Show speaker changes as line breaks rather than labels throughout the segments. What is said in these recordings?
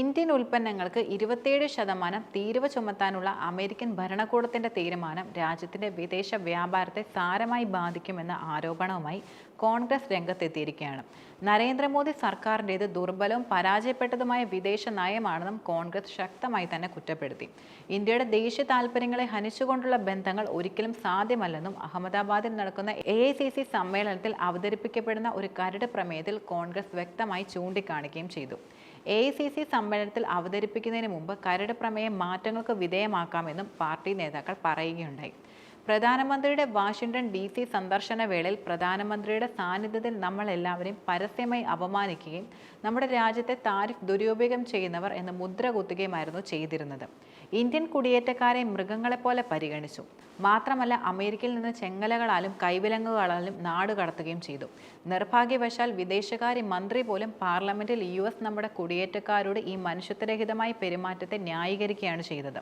Indian ഉൽപ്പന്നങ്ങൾക്ക് ഇരുപത്തിയേഴ് ശതമാനം തീരുവ ചുമത്താനുള്ള അമേരിക്കൻ ഭരണകൂടത്തിന്റെ തീരുമാനം രാജ്യത്തിന്റെ വിദേശ വ്യാപാരത്തെ സാരമായി ബാധിക്കുമെന്ന ആരോപണവുമായി കോൺഗ്രസ് രംഗത്തെത്തിയിരിക്കുകയാണ്. നരേന്ദ്രമോദി സർക്കാരിന്റേത് ദുർബലവും പരാജയപ്പെട്ടതുമായ വിദേശ നയമാണെന്നും കോൺഗ്രസ് ശക്തമായി തന്നെ കുറ്റപ്പെടുത്തി. ഇന്ത്യയുടെ ദേശീയ താൽപ്പര്യങ്ങളെ ഹനിച്ചുകൊണ്ടുള്ള ബന്ധങ്ങൾ ഒരിക്കലും സാധ്യമല്ലെന്നും അഹമ്മദാബാദിൽ നടക്കുന്ന എ സമ്മേളനത്തിൽ അവതരിപ്പിക്കപ്പെടുന്ന ഒരു കരട് പ്രമേയത്തിൽ കോൺഗ്രസ് വ്യക്തമായി ചൂണ്ടിക്കാണിക്കുകയും ചെയ്തു. എ സി സി സമ്മേളനത്തിൽ അവതരിപ്പിക്കുന്നതിന് മുമ്പ് കരട് പ്രമേയം മാറ്റങ്ങൾക്ക് വിധേയമാക്കാമെന്നും പാർട്ടി നേതാക്കൾ പറയുകയുണ്ടായി. പ്രധാനമന്ത്രിയുടെ വാഷിംഗ്ടൺ ഡി സി സന്ദർശന വേളയിൽ പ്രധാനമന്ത്രിയുടെ സാന്നിധ്യത്തിൽ നമ്മൾ എല്ലാവരെയും പരസ്യമായി അപമാനിക്കുകയും നമ്മുടെ രാജ്യത്തെ താരിഫ് ദുരുപയോഗം ചെയ്യുന്നവർ എന്ന് മുദ്ര കുത്തുകയുമായിരുന്നു ചെയ്തിരുന്നത്. ഇന്ത്യൻ കുടിയേറ്റക്കാരെ മൃഗങ്ങളെപ്പോലെ പരിഗണിച്ചു. മാത്രമല്ല അമേരിക്കയിൽ നിന്ന് ചെങ്ങലകളാലും കൈവിലങ്ങുകളാലും നാട് കടത്തുകയും ചെയ്തു. നിർഭാഗ്യവശാൽ വിദേശകാര്യ മന്ത്രി പോലും പാർലമെന്റിൽ യു എസ് നമ്മുടെ കുടിയേറ്റക്കാരോട് ഈ മനുഷ്യത്വരഹിതമായ പെരുമാറ്റത്തെ ന്യായീകരിക്കുകയാണ് ചെയ്തത്.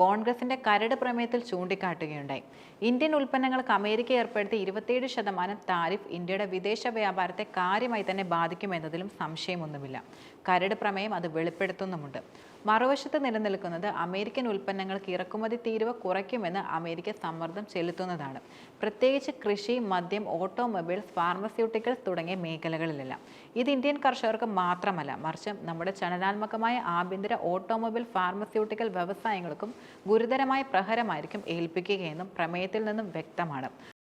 കോൺഗ്രസിന്റെ കരട് പ്രമേയത്തിൽ ചൂണ്ടിക്കാട്ടുകയുണ്ടായി. ഇന്ത്യൻ ഉൽപ്പന്നങ്ങൾക്ക് അമേരിക്ക ഏർപ്പെടുത്തിയ ഇരുപത്തിയേഴ് ശതമാനം താരിഫ് ഇന്ത്യയുടെ വിദേശ വ്യാപാരത്തെ കാര്യമായി തന്നെ ബാധിക്കുമെന്നതിലും സംശയമൊന്നുമില്ല. കരട് പ്രമേയം അത് വെളിപ്പെടുത്തുന്നുമുണ്ട്. മറുവശത്ത് നിലനിൽക്കുന്നത് അമേരിക്കൻ ഉൽപ്പന്നങ്ങൾക്ക് ഇറക്കുമതി തീരുവ കുറയ്ക്കുമെന്ന് അമേരിക്ക സമ്മർദ്ദം ചെലുത്തുന്നതാണ്. പ്രത്യേകിച്ച് കൃഷി മദ്യം ഓട്ടോമൊബൈൽസ് ഫാർമസ്യൂട്ടിക്കൽസ് തുടങ്ങിയ മേഖലകളിലെല്ലാം. ഇത് ഇന്ത്യൻ കർഷകർക്ക് മാത്രമല്ല മറിച്ച് നമ്മുടെ ചലനാത്മകമായ ആഭ്യന്തര ഓട്ടോമൊബൈൽ ഫാർമസ്യൂട്ടിക്കൽ വ്യവസായങ്ങൾക്കും ഗുരുതരമായ പ്രഹരമായിരിക്കും ഏൽപ്പിക്കുകയെന്നും പ്രമേയത്തിൽ നിന്നും വ്യക്തമാണ്